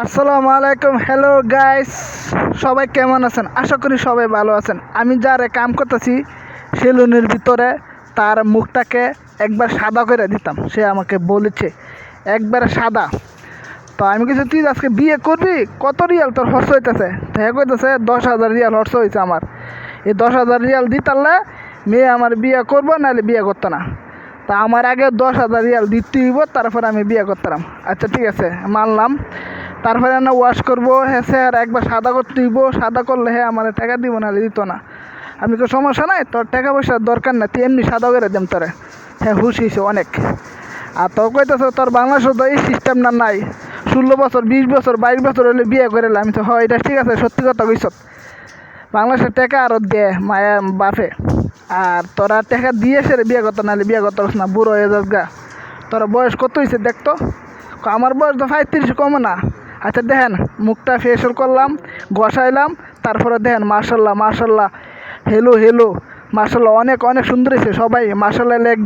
আসসালামু আলাইকুম hello guys সবাই কেমন আছেন? আশা করি সবাই ভালো আছেন। আমি যারে কাম করতেছি, সেলুনের ভিতরে তার মুখটাকে একবার সাদা করে দিতাম। সে আমাকে বলেছে, একবারে সাদা। তো আমি কিছু তুই আজকে বিয়ে করবি? কত রিয়াল তোর হর্ষ হইতেছে? হ্যাঁ কইতেছে, দশ হাজার রিয়াল হর্ষ হয়েছে আমার। এই দশ হাজার রিয়াল দিতারলে মেয়ে আমার বিয়ে করব, নাহলে বিয়ে করতো না। তা আমার আগে দশ হাজার রিয়াল দিতে হইব, তারপরে আমি বিয়ে করতাম। আচ্ছা ঠিক আছে, মানলাম। তারপরে না ওয়াশ করব হ্যাঁ স্যার একবার সাদা করতে হইব, সাদা করলে হ্যাঁ আমার টাকা দিব না, দিত না। আমি তো সমস্যা নাই, তোর টাকা পয়সার দরকার না তুই এমনি সাদা করে দেম তোরে। হ্যাঁ হুশ হয়েছে অনেক। আর তোর কইতেছ, তোর বাংলাদেশে তো এই সিস্টেম না নাই। ষোলো বছর, বিশ বছর, বাইশ বছর হলে বিয়ে করে। আমি তো, হয়, এটা ঠিক আছে, সত্যি কথা কইস বাংলাদেশের টাকা আরও দে, মায়া বাপে। আর তোরা টাকা দিয়ে সেরে বিয়ে করতো, নাহলে বিয়ে করতে না, বুড়ো যাস গা। তোরা বয়স কত হয়েছে দেখতো আমার বয়স তো পঁয়ত্রিশ কমে না। আচ্ছা দেখেন, মুখটা ফেসল করলাম গসাইলাম তারপরে দেখেন মার্শাল্লাহ মার্শাল্লাহ হেলো হেলো মার্শাল্লাহ অনেক অনেক সুন্দর হয়েছে সবাই মার্শাল্লাহ লেগ